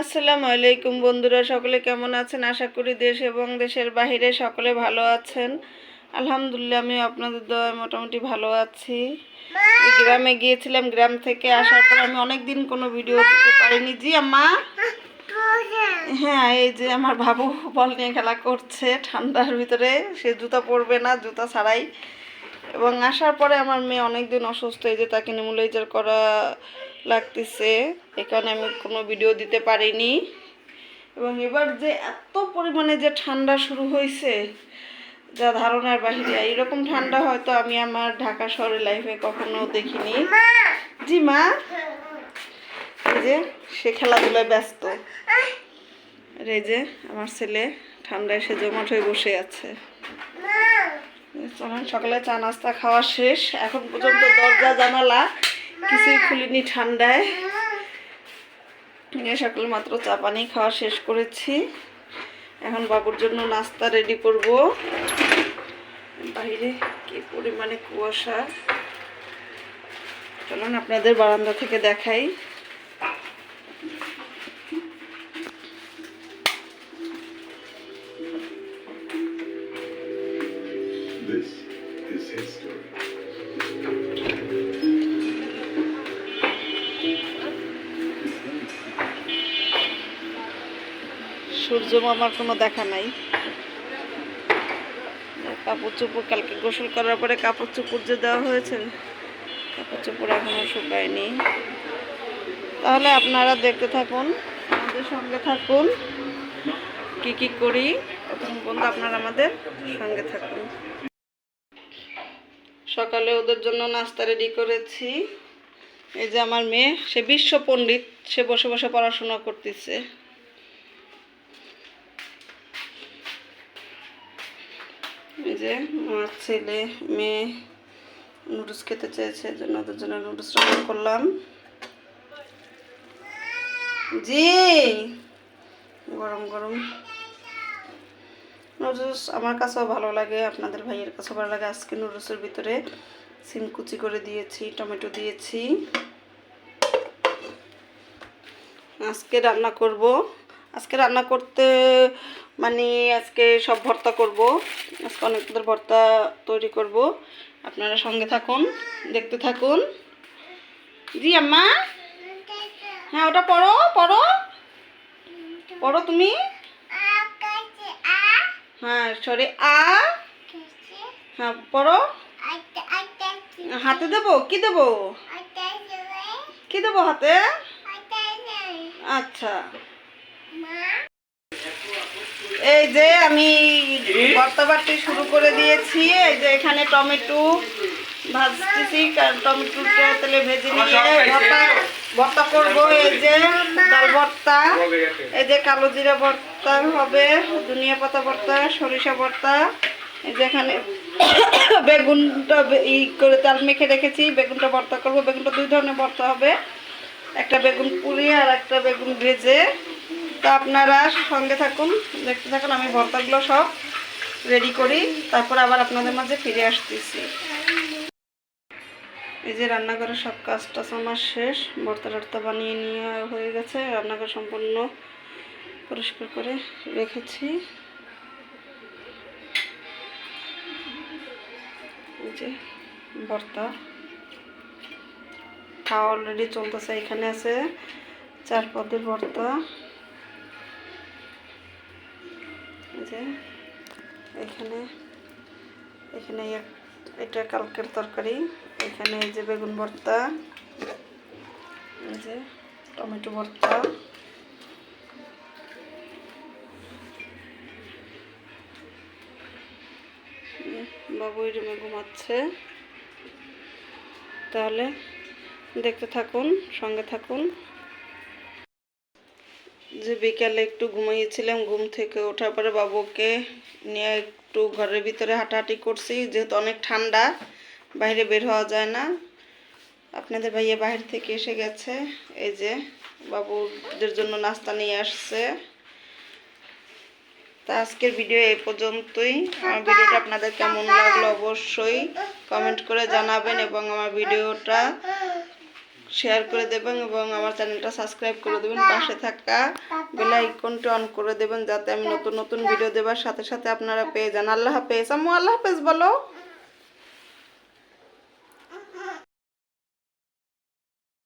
আসসালামু আলাইকুম বন্ধুরা, সকলে কেমন আছেন? আশা করি দেশ এবং দেশের বাইরে সকলে ভালো আছেন। আলহামদুলিল্লাহ আমি আপনাদের দয়া মোটামুটি ভালো আছি। গ্রামে গিয়েছিলাম, গ্রাম থেকে আসার পর আমি অনেক দিন কোনো ভিডিও দিতে পারিনি। জি, আম্মা? হ্যাঁ এই যে আমার বাবু বল নিয়ে খেলা করছে, ঠান্ডার ভিতরে। সে জুতা পরবে না, জুতা ছাড়াই। এবং আসার পরে আমার মেয়ে অনেক দিন অসুস্থ, এই যে তাকে নেমুলাইজার করা লাগতেছে। এখানে আমি কোনো ভিডিও দিতে পারিনি। এবং এবার যে এত পরিমাণে যে ঠান্ডা শুরু হয়েছে, যা ধারণার বাহিরে এইরকম ঠান্ডা হয়তো আমি আমার ঢাকা শহরের লাইফে কখনো দেখিনি। জি মা। যে, সে খেলাধুলায় ব্যস্ত। এই যে, আমার ছেলে ঠান্ডায় সে জমাট হয়ে বসে আছে। সকালে চা নাস্তা খাওয়া শেষ। এখন পর্যন্ত দরজা জানালা কিছুই খুলিনি ঠান্ডায়। সকাল সকালে মাত্র চা পানি খাওয়া শেষ করেছি। এখন বাবুর জন্য নাস্তা রেডি করব। বাইরে কি পরিমাণে কুয়াশা। চলুন আপনাদের বারান্দা থেকে দেখাই। সূর্য মামার কোনো দেখা নাই। কাপড় চোপড় কালকে গোসল করার পরে কাপড় চোপড় যে দেওয়া হয়েছে, কাপড় চোপড় এখনও শুকায়নি। তাহলে আপনারা দেখতে থাকুন, আমাদের সঙ্গে থাকুন। কি কি করি তখন পর্যন্ত আপনারা আমাদের সঙ্গে থাকুন। সকালে ওদের জন্য নাস্তা রেডি করেছি। এই যে আমার মেয়ে, সে বিশ্ব পণ্ডিত, সে বসে বসে পড়াশোনা করতেছে। এই যে আমার ছেলে, মেয়ে নুডলস খেতে চেয়েছে জন্য ওদের জন্য নুডলস রান্না করলাম। জি! গরম গরম। নুডলস আমার কাছেও ভালো লাগে, আপনাদের ভাইয়ের কাছেও ভালো লাগে। আজকে নুডলসের ভিতরে সিম কুচি করে দিয়েছি, টমেটো দিয়েছি। আজকে রান্না করব আজকে রান্না করতে মানে আজকে সব ভর্তা করব। আজকে অনেকদের ভর্তা তৈরি করব। আপনারা সঙ্গে থাকুন, দেখতে থাকুন। জি, আম্মা? হ্যাঁ ওটা পড়ো পড়ো। পড়ো তুমি? হ্যাঁ সরি, আ। হ্যাঁ পড়ো। হাতে দেবো? কি দেবো? কি দেবো হাতে? আচ্ছা। এই যে আমি ভর্তা বাটতে শুরু করে দিয়েছি। এই যে এখানে টমেটো ভাজতেছি কারণ টমেটোটা তেলে ভেজে নিয়ে ভর্তা ভর্তা করব। এই যে ডাল ভর্তা এই যে কালো জিরা ভর্তা হবে ধনিয়া পাতা ভর্তা সরিষা ভর্তা। এই যে এখানে বেগুনটা ই করে তেল মেখে রেখেছি বেগুনটা ভর্তা করব। বেগুনটা দুই ধরনের ভর্তা হবে। একটা বেগুন পুরি আর একটা বেগুন ভেজে। তো আপনারা সঙ্গে থাকুন, দেখতে থাকুন, আমি ভর্তাগুলো সব রেডি করি। তারপর আবার আপনাদের মাঝে ফিরে আসতেছি। এই যে রান্নাঘরের সব কাজ টাজ আমার শেষ। ভর্তা টর্তা বানিয়ে নিয়ে হয়ে গেছে। রান্নাঘর সম্পূর্ণ পরিষ্কার করে রেখেছি। যে ভর্তা। খাওয়া অলরেডি চলতেছে, এখানে আছে চার পদের ভর্তা। যে এখানে এখানে এটা কালকের তরকারি এখানে এই যে বেগুন ভর্তা এই যে টমেটো ভর্তা। উম, বাবু এই রুমে ঘুমাচ্ছে। তাহলে দেখতে থাকুন সঙ্গে থাকুন। যে বিকালে একটু ঘুমিয়েছিলাম, ঘুম থেকে ওঠার পরে বাবুকে নিয়ে একটু ঘরের ভিতরে হাঁটাহাঁটি করছি। যেহেতু অনেক ঠান্ডা, বাইরে বের হওয়া যায় না। আপনাদের ভাইয়া বাইরে থেকে এসে গেছে। এই যে বাবুদের জন্য নাস্তা নিয়ে আসছে। তা আজকের ভিডিও এই পর্যন্তই। আমার ভিডিওটা আপনাদের কেমন লাগল অবশ্যই কমেন্ট করে জানাবেন এবং আমার ভিডিওটা শেয়ার করে দেবেন এবং আমার চ্যানেলটা সাবস্ক্রাইব করে দেবেন। পাশে থাকা বেল আইকনটি অন করে দেবেন যাতে আমি নতুন নতুন ভিডিও দেবার সাথে সাথে আপনারা পেয়ে যান। আল্লাহ হাফেজ। আম্মু আল্লাহ হাফেজ বলো।